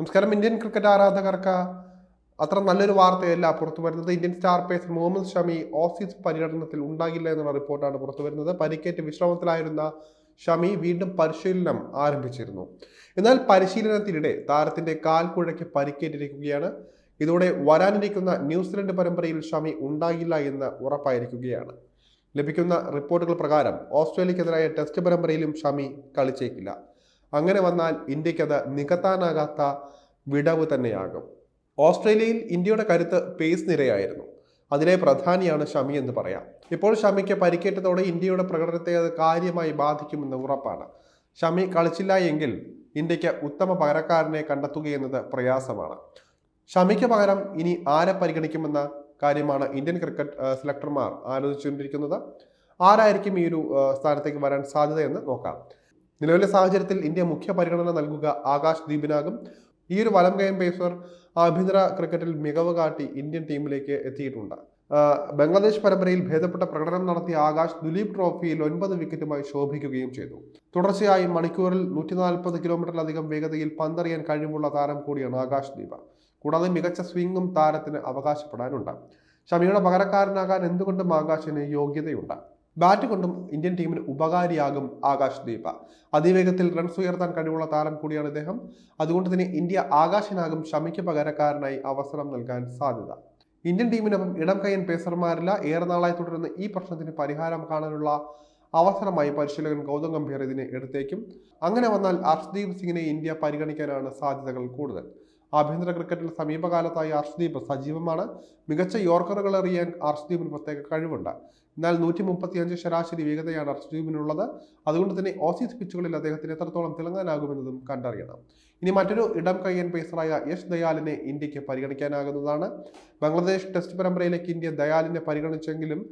നമസ്കാരം Indian cricket ആരാധകർക്ക് അത്ര നല്ലൊരു വാർത്തയല്ല പുറത്തു വരുന്നത്. Indian star pacer Mohammed Shami Aussies പര്യടനത്തിൽ ഉണ്ടാകില്ല എന്നുള്ള റിപ്പോർട്ടാണ് പുറത്തു വരുന്നത്. പരിക്കേറ്റ് വിശ്രമത്തിലായിരുന്ന ഷമി വീണ്ടും പരിശീലനം ആരംഭിച്ചിരുന്നു. എന്നാൽ പരിശീലനത്തിനിടെ താരത്തിന്റെ കാൽക്കുഴയ്ക്ക് പരിക്കേറ്റിരിക്കുകയാണ്. ഇതോടെ വരാനിരിക്കുന്ന ന്യൂസിലൻഡ് പരമ്പരയിൽ ഷമി ഉണ്ടാകില്ല എന്ന് ഉറപ്പായിരിക്കുകയാണ്. ലഭിക്കുന്ന റിപ്പോർട്ടുകൾ പ്രകാരം ഓസ്ട്രേലിയക്കെതിരായ ടെസ്റ്റ് പരമ്പരയിലും ഷമി കളിച്ചേക്കില്ല. അങ്ങനെ വന്നാൽ ഇന്ത്യക്കത് നികത്താനാകാത്ത വിടവ് തന്നെയാകും. ഓസ്ട്രേലിയയിൽ ഇന്ത്യയുടെ കരുത്ത് പേസ് നിരയായിരുന്നു. അതിലെ പ്രധാനിയാണ് ഷമി എന്ന് പറയാം. ഇപ്പോൾ ഷമിക്ക് പരിക്കേറ്റതോടെ ഇന്ത്യയുടെ പ്രകടനത്തെ അത് കാര്യമായി ബാധിക്കുമെന്ന് ഉറപ്പാണ്. ഷമി കളിച്ചില്ല എങ്കിൽ ഇന്ത്യയ്ക്ക് ഉത്തമ പകരക്കാരനെ കണ്ടെത്തുകയെന്നത് പ്രയാസമാണ്. ഷമിക്ക് പകരം ഇനി ആരെ പരിഗണിക്കുമെന്ന കാര്യമാണ് ഇന്ത്യൻ ക്രിക്കറ്റ് സെലക്ടർമാർ ആലോചിച്ചുകൊണ്ടിരിക്കുന്നത്. ആരായിരിക്കും ഈ ഒരു സ്ഥാനത്തേക്ക് വരാൻ സാധ്യതയെന്ന് നോക്കാം. നിലവിലെ സാഹചര്യത്തിൽ ഇന്ത്യ മുഖ്യ പരിഗണന നൽകുക ആകാശ് ദീപിനാകും. ഈ ഒരു വലം കൈൻ പേസർ ആഭ്യന്തര ക്രിക്കറ്റിൽ മികവ് കാട്ടി ഇന്ത്യൻ ടീമിലേക്ക് എത്തിയിട്ടുണ്ട്. ബംഗ്ലാദേശ് പരമ്പരയിൽ ഭേദപ്പെട്ട പ്രകടനം നടത്തിയ ആകാശ് ദുലീപ് ട്രോഫിയിൽ ഒൻപത് വിക്കറ്റുമായി ശോഭിക്കുകയും ചെയ്തു. തുടർച്ചയായി മണിക്കൂറിൽ നൂറ്റി നാൽപ്പത് കിലോമീറ്ററിലധികം വേഗതയിൽ പന്തറിയാൻ കഴിവുള്ള താരം കൂടിയാണ് ആകാശ് ദീപ. കൂടാതെ മികച്ച സ്വിംഗും താരത്തിന് അവകാശപ്പെടാനുണ്ട്. ഷമിയുടെ പകരക്കാരനാകാൻ എന്തുകൊണ്ടും ആകാശിന് യോഗ്യതയുണ്ട്? ബാറ്റ് കൊണ്ടും ഇന്ത്യൻ ടീമിന് ഉപകാരിയാകും ആകാശ് ദീപ. അതിവേഗത്തിൽ റൺസ് ഉയർത്താൻ കഴിവുള്ള താരം കൂടിയാണ് ഇദ്ദേഹം. അതുകൊണ്ട് തന്നെ ഇന്ത്യ ആകാശനാകും ഷമിക്ക് പകരക്കാരനായി അവസരം നൽകാൻ സാധ്യത. ഇന്ത്യൻ ടീമിനൊപ്പം ഇടം കയ്യൻ പേസർമാരില്ല ഏറെ നാളായി തുടരുന്ന ഈ പ്രശ്നത്തിന് പരിഹാരം കാണാനുള്ള അവസരമായി പരിശീലകൻ ഗൗതം ഗംഭീർ ഇതിനെ എടുത്തേക്കും. അങ്ങനെ വന്നാൽ അർഷ്ദീപ് സിംഗിനെ ഇന്ത്യ പരിഗണിക്കാനാണ് സാധ്യതകൾ കൂടുതൽ. ആഭ്യന്തര ക്രിക്കറ്റിൽ സമീപകാലത്തായി അർഷ്ദീപ് സജീവമാണ്. മികച്ച യോർക്കറുകൾ എറിയാൻ അർഷ്ദീപിന് പ്രത്യേക കഴിവുണ്ട്. എന്നാൽ നൂറ്റി മുപ്പത്തിയഞ്ച് ശരാശരി വേഗതയാണ് അർഷ്ദീപിനുള്ളത് അതുകൊണ്ട് തന്നെ ഓസീസ് പിച്ചുകളിൽ അദ്ദേഹത്തിന് എത്രത്തോളം തിളങ്ങാനാകുമെന്നതും കണ്ടറിയണം. ഇനി മറ്റൊരു ഇടം കയ്യൻ പേസറായ യശ് ദയാലിനെ ഇന്ത്യയ്ക്ക് പരിഗണിക്കാനാകുന്നതാണ്. ബംഗ്ലാദേശ് ടെസ്റ്റ് പരമ്പരയിലേക്ക് ഇന്ത്യ ദയാലിനെ പരിഗണിച്ചെങ്കിലും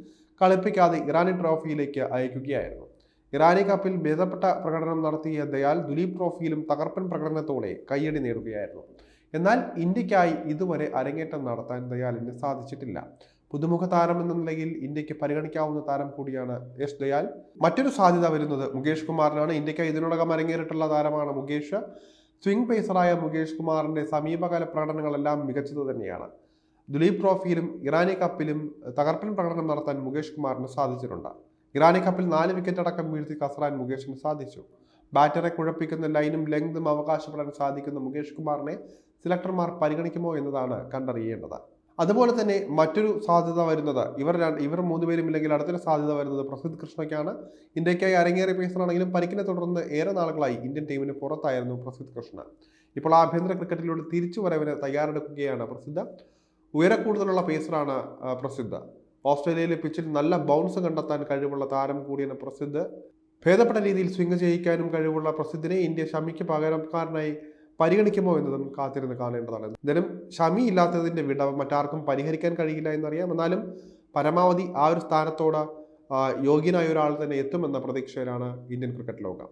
കളിപ്പിക്കാതെ ഇറാനി ട്രോഫിയിലേക്ക് അയക്കുകയായിരുന്നു. ഇറാനി കപ്പിൽ ഭേദപ്പെട്ട പ്രകടനം നടത്തിയ ദയാൽ ദുലീപ് ട്രോഫിയിലും തകർപ്പൻ പ്രകടനത്തോടെ കയ്യടി നേടുകയായിരുന്നു. എന്നാൽ ഇന്ത്യക്കായി ഇതുവരെ അരങ്ങേറ്റം നടത്താൻ ദയാലിന് സാധിച്ചിട്ടില്ല. പുതുമുഖ താരം എന്ന നിലയിൽ ഇന്ത്യയ്ക്ക് പരിഗണിക്കാവുന്ന താരം കൂടിയാണ് എസ് ദയാൽ. മറ്റൊരു സാധ്യത വരുന്നത് മുകേഷ് കുമാറിനാണ്. ഇന്ത്യക്കായി ഇതിനോടകം അരങ്ങേറിയിട്ടുള്ള താരമാണ് മുകേഷ്. സ്വിംഗ് പേസറായ മുകേഷ് കുമാറിന്റെ സമീപകാല പ്രകടനങ്ങളെല്ലാം മികച്ചത് തന്നെയാണ്. ദുലീപ് ട്രോഫിയിലും ഇറാനി കപ്പിലും തകർപ്പൻ പ്രകടനം നടത്താൻ മുകേഷ് കുമാറിന് സാധിച്ചിട്ടുണ്ട്. ഇറാനി കപ്പിൽ നാല് വിക്കറ്റ് അടക്കം വീഴ്ത്തി കസറാൻ മുകേഷിന് സാധിച്ചു. ബാറ്ററെ കുഴപ്പിക്കുന്ന ലൈനും ലെങ്തും അവകാശപ്പെടാൻ സാധിക്കുന്ന മുകേഷ് കുമാറിനെ സെലക്ടർമാർ പരിഗണിക്കുമോ എന്നതാണ് കണ്ടറിയേണ്ടത്. അതുപോലെ തന്നെ മറ്റൊരു സാധ്യത വരുന്നത് ഇവർ രണ്ട് ഇവർ മൂന്നുപേരും ഇല്ലെങ്കിൽ അടുത്തൊരു സാധ്യത വരുന്നത് പ്രസിദ്ധ് കൃഷ്ണയ്ക്കാണ്. ഇന്ത്യക്കായി അരങ്ങേറിയ പേസറാണെങ്കിലും പരിക്കിനെ തുടർന്ന് ഏറെ നാളുകളായി ഇന്ത്യൻ ടീമിന് പുറത്തായിരുന്നു പ്രസിദ്ധ് കൃഷ്ണ ഇപ്പോൾ ആഭ്യന്തര ക്രിക്കറ്റിലൂടെ തിരിച്ചു വരവിന് തയ്യാറെടുക്കുകയാണ് പ്രസിദ്ധ. ഉയരക്കൂടുതലുള്ള പേസറാണ് പ്രസിദ്ധ. ഓസ്ട്രേലിയയിലെ പിച്ചിൽ നല്ല ബൗൺസ് കണ്ടെത്താൻ കഴിവുള്ള താരം കൂടിയാണ് പ്രസിദ്ധ്. ഭേദപ്പെട്ട രീതിയിൽ സ്വിംഗ് ചെയ്യിക്കാനും കഴിവുള്ള പ്രസിദ്ധിനെ ഇന്ത്യ ഷമിക്ക് പകരക്കാരനായി പരിഗണിക്കുമോ എന്നതും കാത്തിരുന്ന് കാണേണ്ടതാണ്. എന്തായാലും ഷമി ഇല്ലാത്തതിന്റെ വിടവ് മറ്റാർക്കും പരിഹരിക്കാൻ കഴിയില്ല എന്നറിയാം. എന്നാലും പരമാവധി ആ ഒരു സ്ഥാനത്തോട് യോഗ്യനായ ഒരാൾ തന്നെ എത്തുമെന്ന പ്രതീക്ഷയിലാണ് ഇന്ത്യൻ ക്രിക്കറ്റ് ലോകം.